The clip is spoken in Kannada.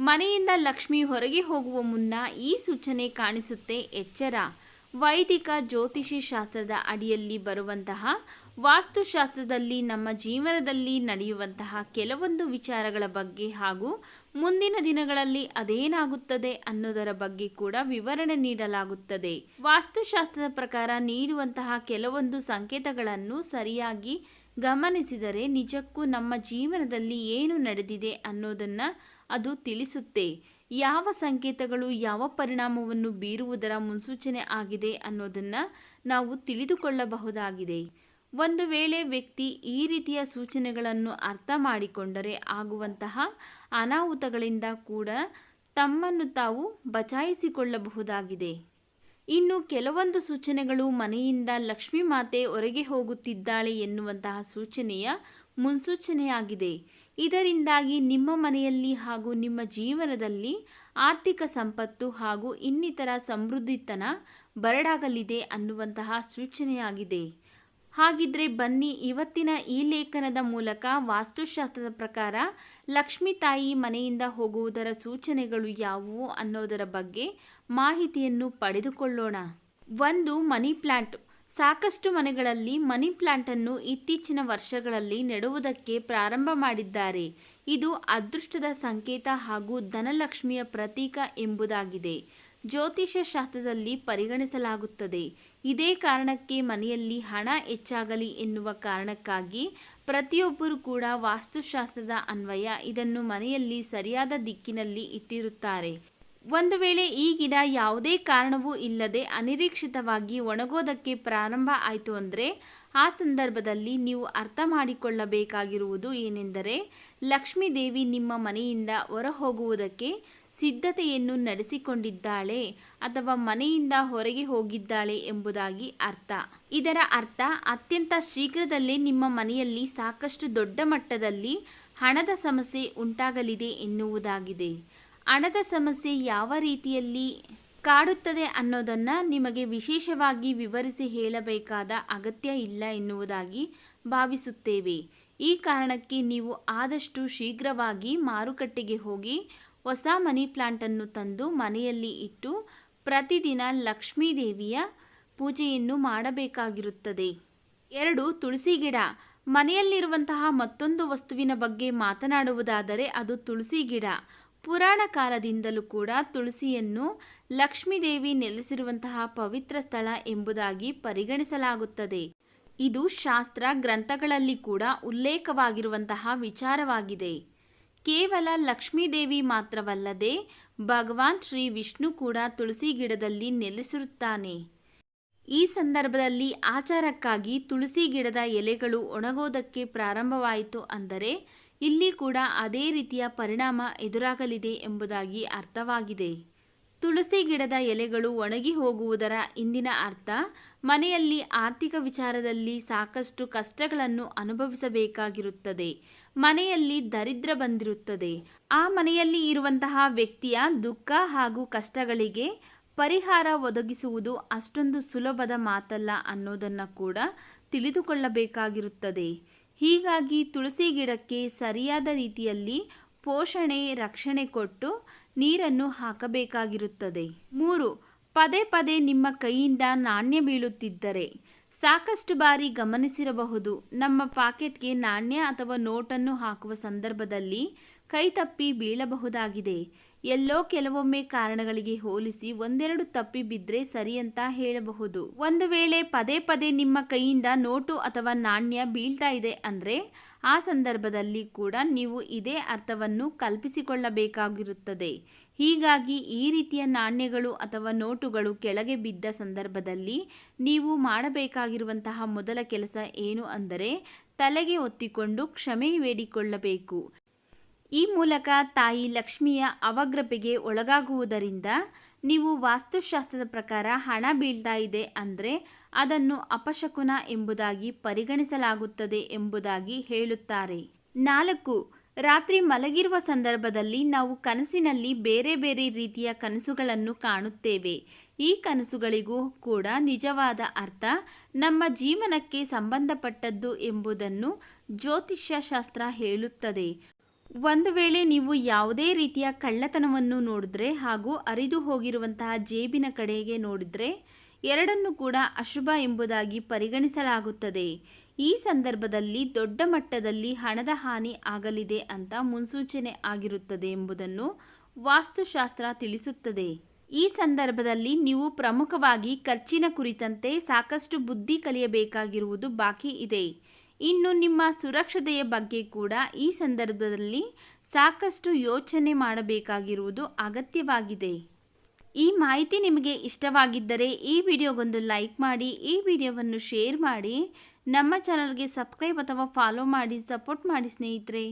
ಮನೆಯಿಂದ ಲಕ್ಷ್ಮಿ ಹೊರಗೆ ಹೋಗುವ ಮುನ್ನ ಈ ಸೂಚನೆ ಕಾಣಿಸುತ್ತೆ. ಎಚ್ಚರ. ವೈದಿಕ ಜ್ಯೋತಿಷಿ ಶಾಸ್ತ್ರದ ಅಡಿಯಲ್ಲಿ ಬರುವಂತಹ, ವಾಸ್ತುಶಾಸ್ತ್ರದಲ್ಲಿ ನಮ್ಮ ಜೀವನದಲ್ಲಿ ನಡೆಯುವಂತಹ ಕೆಲವೊಂದು ವಿಚಾರಗಳ ಬಗ್ಗೆ ಹಾಗೂ ಮುಂದಿನ ದಿನಗಳಲ್ಲಿ ಅದೇನಾಗುತ್ತದೆ ಅನ್ನೋದರ ಬಗ್ಗೆ ಕೂಡ ವಿವರಣೆ ನೀಡಲಾಗುತ್ತದೆ. ವಾಸ್ತುಶಾಸ್ತ್ರದ ಪ್ರಕಾರ ನೀಡುವಂತಹ ಕೆಲವೊಂದು ಸಂಕೇತಗಳನ್ನು ಸರಿಯಾಗಿ ಗಮನಿಸಿದರೆ ನಿಜಕ್ಕೂ ನಮ್ಮ ಜೀವನದಲ್ಲಿ ಏನು ನಡೆದಿದೆ ಅನ್ನೋದನ್ನ ಅದು ತಿಳಿಸುತ್ತೆ. ಯಾವ ಸಂಕೇತಗಳು ಯಾವ ಪರಿಣಾಮವನ್ನು ಬೀರುವುದರ ಮುನ್ಸೂಚನೆ ಆಗಿದೆ ಅನ್ನೋದನ್ನ ನಾವು ತಿಳಿದುಕೊಳ್ಳಬಹುದಾಗಿದೆ. ಒಂದು ವೇಳೆ ವ್ಯಕ್ತಿ ಈ ರೀತಿಯ ಸೂಚನೆಗಳನ್ನು ಅರ್ಥ ಮಾಡಿಕೊಂಡರೆ ಆಗುವಂತಹ ಅನಾಹುತಗಳಿಂದ ಕೂಡ ತಮ್ಮನ್ನು ತಾವು ಬಚಾಯಿಸಿಕೊಳ್ಳಬಹುದಾಗಿದೆ. ಇನ್ನು ಕೆಲವೊಂದು ಸೂಚನೆಗಳು ಮನೆಯಿಂದ ಲಕ್ಷ್ಮೀ ಮಾತೆ ಹೊರಗೆ ಹೋಗುತ್ತಿದ್ದಾಳೆ ಎನ್ನುವಂತಹ ಸೂಚನೆಯ ಮುನ್ಸೂಚನೆಯಾಗಿದೆ. ಇದರಿಂದಾಗಿ ನಿಮ್ಮ ಮನೆಯಲ್ಲಿ ಹಾಗೂ ನಿಮ್ಮ ಜೀವನದಲ್ಲಿ ಆರ್ಥಿಕ ಸಂಪತ್ತು ಹಾಗೂ ಇನ್ನಿತರ ಸಮೃದ್ಧಿತನ ಬರಡಾಗಲಿದೆ ಅನ್ನುವಂತಹ ಸೂಚನೆಯಾಗಿದೆ. ಹಾಗಿದ್ರೆ ಬನ್ನಿ ಇವತ್ತಿನ ಈ ಲೇಖನದ ಮೂಲಕ ವಾಸ್ತುಶಾಸ್ತ್ರದ ಪ್ರಕಾರ ಲಕ್ಷ್ಮೀ ತಾಯಿ ಮನೆಯಿಂದ ಹೋಗುವುದರ ಸೂಚನೆಗಳು ಯಾವುವು ಅನ್ನೋದರ ಬಗ್ಗೆ ಮಾಹಿತಿಯನ್ನು ಪಡೆದುಕೊಳ್ಳೋಣ. ಒಂದು ಮನಿ ಪ್ಲಾಂಟ್. ಸಾಕಷ್ಟು ಮನೆಗಳಲ್ಲಿ ಮನಿ ಪ್ಲಾಂಟನ್ನು ಇತ್ತೀಚಿನ ವರ್ಷಗಳಲ್ಲಿ ನೆಡುವುದಕ್ಕೆ ಪ್ರಾರಂಭ ಮಾಡಿದ್ದಾರೆ. ಇದು ಅದೃಷ್ಟದ ಸಂಕೇತ ಹಾಗೂ ಧನಲಕ್ಷ್ಮಿಯ ಪ್ರತೀಕ ಎಂಬುದಾಗಿದೆ. ಜ್ಯೋತಿಷ್ಯ ಶಾಸ್ತ್ರದಲ್ಲಿ ಪರಿಗಣಿಸಲಾಗುತ್ತದೆ. ಇದೇ ಕಾರಣಕ್ಕೆ ಮನೆಯಲ್ಲಿ ಹಣ ಹೆಚ್ಚಾಗಲಿ ಎನ್ನುವ ಕಾರಣಕ್ಕಾಗಿ ಪ್ರತಿಯೊಬ್ಬರು ಕೂಡ ವಾಸ್ತುಶಾಸ್ತ್ರದ ಅನ್ವಯ ಇದನ್ನು ಮನೆಯಲ್ಲಿ ಸರಿಯಾದ ದಿಕ್ಕಿನಲ್ಲಿ ಇಟ್ಟಿರುತ್ತಾರೆ. ಒಂದು ವೇಳೆ ಈ ಗಿಡ ಯಾವುದೇ ಕಾರಣವೂ ಇಲ್ಲದೆ ಅನಿರೀಕ್ಷಿತವಾಗಿ ಒಣಗೋದಕ್ಕೆ ಪ್ರಾರಂಭ ಆಯಿತು ಅಂದರೆ ಆ ಸಂದರ್ಭದಲ್ಲಿ ನೀವು ಅರ್ಥ ಮಾಡಿಕೊಳ್ಳಬೇಕಾಗಿರುವುದು ಏನೆಂದರೆ ಲಕ್ಷ್ಮೀದೇವಿ ನಿಮ್ಮ ಮನೆಯಿಂದ ಹೊರ ಹೋಗುವುದಕ್ಕೆ ಸಿದ್ಧತೆಯನ್ನು ನಡೆಸಿಕೊಂಡಿದ್ದಾಳೆ ಅಥವಾ ಮನೆಯಿಂದ ಹೊರಗೆ ಹೋಗಿದ್ದಾಳೆ ಎಂಬುದಾಗಿ ಅರ್ಥ. ಇದರ ಅರ್ಥ ಅತ್ಯಂತ ಶೀಘ್ರದಲ್ಲೇ ನಿಮ್ಮ ಮನೆಯಲ್ಲಿ ಸಾಕಷ್ಟು ದೊಡ್ಡ ಮಟ್ಟದಲ್ಲಿ ಹಣದ ಸಮಸ್ಯೆ ಉಂಟಾಗಲಿದೆ ಎನ್ನುವುದಾಗಿದೆ. ಹಣದ ಸಮಸ್ಯೆ ಯಾವ ರೀತಿಯಲ್ಲಿ ಕಾಡುತ್ತದೆ ಅನ್ನೋದನ್ನು ನಿಮಗೆ ವಿಶೇಷವಾಗಿ ವಿವರಿಸಿ ಹೇಳಬೇಕಾದ ಅಗತ್ಯ ಇಲ್ಲ ಎನ್ನುವುದಾಗಿ ಭಾವಿಸುತ್ತೇವೆ. ಈ ಕಾರಣಕ್ಕೆ ನೀವು ಆದಷ್ಟು ಶೀಘ್ರವಾಗಿ ಮಾರುಕಟ್ಟೆಗೆ ಹೋಗಿ ಹೊಸ ಮನಿ ಪ್ಲಾಂಟನ್ನು ತಂದು ಮನೆಯಲ್ಲಿ ಇಟ್ಟು ಪ್ರತಿದಿನ ಲಕ್ಷ್ಮೀ ದೇವಿಯ ಪೂಜೆಯನ್ನು ಮಾಡಬೇಕಾಗಿರುತ್ತದೆ. ಎರಡು, ತುಳಸಿ ಗಿಡ. ಮನೆಯಲ್ಲಿರುವಂತಹ ಮತ್ತೊಂದು ವಸ್ತುವಿನ ಬಗ್ಗೆ ಮಾತನಾಡುವುದಾದರೆ ಅದು ತುಳಸಿ ಗಿಡ. ಪುರಾಣ ಕಾಲದಿಂದಲೂ ಕೂಡ ತುಳಸಿಯನ್ನು ಲಕ್ಷ್ಮೀದೇವಿ ನೆಲೆಸಿರುವಂತಹ ಪವಿತ್ರ ಸ್ಥಳ ಎಂಬುದಾಗಿ ಪರಿಗಣಿಸಲಾಗುತ್ತದೆ. ಇದು ಶಾಸ್ತ್ರ ಗ್ರಂಥಗಳಲ್ಲಿ ಕೂಡ ಉಲ್ಲೇಖವಾಗಿರುವಂತಹ ವಿಚಾರವಾಗಿದೆ. ಕೇವಲ ಲಕ್ಷ್ಮೀದೇವಿ ಮಾತ್ರವಲ್ಲದೆ ಭಗವಾನ್ ಶ್ರೀ ವಿಷ್ಣು ಕೂಡ ತುಳಸಿ ಗಿಡದಲ್ಲಿ ನೆಲೆಸಿರುತ್ತಾನೆ. ಈ ಸಂದರ್ಭದಲ್ಲಿ ಆಚಾರಕ್ಕಾಗಿ ತುಳಸಿ ಗಿಡದ ಎಲೆಗಳು ಒಣಗೋದಕ್ಕೆ ಪ್ರಾರಂಭವಾಯಿತು ಅಂದರೆ ಇಲ್ಲಿ ಕೂಡ ಅದೇ ರೀತಿಯ ಪರಿಣಾಮ ಎದುರಾಗಲಿದೆ ಎಂಬುದಾಗಿ ಅರ್ಥವಾಗಿದೆ. ತುಳಸಿ ಗಿಡದ ಎಲೆಗಳು ಒಣಗಿ ಹೋಗುವುದರ ಇಂದಿನ ಅರ್ಥ, ಮನೆಯಲ್ಲಿ ಆರ್ಥಿಕ ವಿಚಾರದಲ್ಲಿ ಸಾಕಷ್ಟು ಕಷ್ಟಗಳನ್ನು ಅನುಭವಿಸಬೇಕಾಗಿರುತ್ತದೆ. ಮನೆಯಲ್ಲಿ ದರಿದ್ರ ಬಂದಿರುತ್ತದೆ. ಆ ಮನೆಯಲ್ಲಿ ಇರುವಂತಹ ವ್ಯಕ್ತಿಯ ದುಃಖ ಹಾಗೂ ಕಷ್ಟಗಳಿಗೆ ಪರಿಹಾರ ಒದಗಿಸುವುದು ಅಷ್ಟೊಂದು ಸುಲಭದ ಮಾತಲ್ಲ ಅನ್ನೋದನ್ನು ಕೂಡ ತಿಳಿದುಕೊಳ್ಳಬೇಕಾಗಿರುತ್ತದೆ. ಹೀಗಾಗಿ ತುಳಸಿ ಗಿಡಕ್ಕೆ ಸರಿಯಾದ ರೀತಿಯಲ್ಲಿ ಪೋಷಣೆ, ರಕ್ಷಣೆ ಕೊಟ್ಟು ನೀರನ್ನು ಹಾಕಬೇಕಾಗಿರುತ್ತದೆ. ಮೂರು, ಪದೇ ಪದೇ ನಿಮ್ಮ ಕೈಯಿಂದ ನಾಣ್ಯ ಬೀಳುತ್ತಿದ್ದರೆ ಸಾಕಷ್ಟು ಬಾರಿ ಗಮನಿಸಿರಬಹುದು. ನಮ್ಮ ಪಾಕೆಟ್ಗೆ ನಾಣ್ಯ ಅಥವಾ ನೋಟನ್ನು ಹಾಕುವ ಸಂದರ್ಭದಲ್ಲಿ ಕೈ ತಪ್ಪಿ ಬೀಳಬಹುದಾಗಿದೆ. ಎಲ್ಲೋ ಕೆಲವೊಮ್ಮೆ ಕಾರಣಗಳಿಗೆ ಹೋಲಿಸಿ ಒಂದೆರಡು ತಪ್ಪಿ ಬಿದ್ದರೆ ಸರಿ ಅಂತ ಹೇಳಬಹುದು. ಒಂದು ವೇಳೆ ಪದೇ ಪದೇ ನಿಮ್ಮ ಕೈಯಿಂದ ನೋಟು ಅಥವಾ ನಾಣ್ಯ ಬೀಳ್ತಾ ಇದೆ ಅಂದರೆ ಆ ಸಂದರ್ಭದಲ್ಲಿ ಕೂಡ ನೀವು ಇದೇ ಅರ್ಥವನ್ನು ಕಲ್ಪಿಸಿಕೊಳ್ಳಬೇಕಾಗಿರುತ್ತದೆ. ಹೀಗಾಗಿ ಈ ರೀತಿಯ ನಾಣ್ಯಗಳು ಅಥವಾ ನೋಟುಗಳು ಕೆಳಗೆ ಬಿದ್ದ ಸಂದರ್ಭದಲ್ಲಿ ನೀವು ಮಾಡಬೇಕಾಗಿರುವಂತಹ ಮೊದಲ ಕೆಲಸ ಏನು ಅಂದರೆ ತಲೆಗೆ ಒತ್ತಿಕೊಂಡು ಕ್ಷಮೆ ಬೇಡಿಕೊಳ್ಳಬೇಕು. ಈ ಮೂಲಕ ತಾಯಿ ಲಕ್ಷ್ಮಿಯ ಅವಗ್ರಪೆಗೆ ಒಳಗಾಗುವುದರಿಂದ ನೀವು ವಾಸ್ತುಶಾಸ್ತ್ರದ ಪ್ರಕಾರ ಹಣ ಬೀಳ್ತಾ ಇದೆ ಅಂದರೆ ಅದನ್ನು ಅಪಶಕುನ ಎಂಬುದಾಗಿ ಪರಿಗಣಿಸಲಾಗುತ್ತದೆ ಎಂಬುದಾಗಿ ಹೇಳುತ್ತಾರೆ. ನಾಲ್ಕು ರಾತ್ರಿ ಮಲಗಿರುವ ಸಂದರ್ಭದಲ್ಲಿ ನಾವು ಕನಸಿನಲ್ಲಿ ಬೇರೆ ಬೇರೆ ರೀತಿಯ ಕನಸುಗಳನ್ನು ಕಾಣುತ್ತೇವೆ. ಈ ಕನಸುಗಳಿಗೂ ಕೂಡ ನಿಜವಾದ ಅರ್ಥ, ನಮ್ಮ ಜೀವನಕ್ಕೆ ಸಂಬಂಧಪಟ್ಟದ್ದು ಎಂಬುದನ್ನು ಜ್ಯೋತಿಷ್ಯ ಶಾಸ್ತ್ರ ಹೇಳುತ್ತದೆ. ಒಂದು ವೇಳೆ ನೀವು ಯಾವುದೇ ರೀತಿಯ ಕಳ್ಳತನವನ್ನು ನೋಡಿದ್ರೆ ಹಾಗೂ ಅರಿದು ಹೋಗಿರುವಂತಹ ಜೇಬಿನ ಕಡೆಗೆ ನೋಡಿದ್ರೆ, ಎರಡನ್ನು ಕೂಡ ಅಶುಭ ಎಂಬುದಾಗಿ ಪರಿಗಣಿಸಲಾಗುತ್ತದೆ. ಈ ಸಂದರ್ಭದಲ್ಲಿ ದೊಡ್ಡ ಮಟ್ಟದಲ್ಲಿ ಹಣದ ಹಾನಿ ಆಗಲಿದೆ ಅಂತ ಮುನ್ಸೂಚನೆ ಆಗಿರುತ್ತದೆ ಎಂಬುದನ್ನು ವಾಸ್ತುಶಾಸ್ತ್ರ ತಿಳಿಸುತ್ತದೆ. ಈ ಸಂದರ್ಭದಲ್ಲಿ ನೀವು ಪ್ರಮುಖವಾಗಿ ಖರ್ಚಿನ ಕುರಿತಂತೆ ಸಾಕಷ್ಟು ಬುದ್ಧಿ ಕಲಿಯಬೇಕಾಗಿರುವುದು ಬಾಕಿ ಇದೆ. ಇನ್ನು ನಿಮ್ಮ ಸುರಕ್ಷತೆಯ ಬಗ್ಗೆ ಕೂಡ ಈ ಸಂದರ್ಭದಲ್ಲಿ ಸಾಕಷ್ಟು ಯೋಚನೆ ಮಾಡಬೇಕಾಗಿರುವುದು ಅಗತ್ಯವಾಗಿದೆ. ಈ ಮಾಹಿತಿ ನಿಮಗೆ ಇಷ್ಟವಾಗಿದ್ದರೆ ಈ ವಿಡಿಯೋಗೊಂದು ಲೈಕ್ ಮಾಡಿ, ಈ ವಿಡಿಯೋವನ್ನು ಶೇರ್ ಮಾಡಿ, ನಮ್ಮ ಚಾನಲ್ಗೆ ಸಬ್ಸ್ಕ್ರೈಬ್ ಅಥವಾ ಫಾಲೋ ಮಾಡಿ, ಸಪೋರ್ಟ್ ಮಾಡಿ ಸ್ನೇಹಿತರೆ.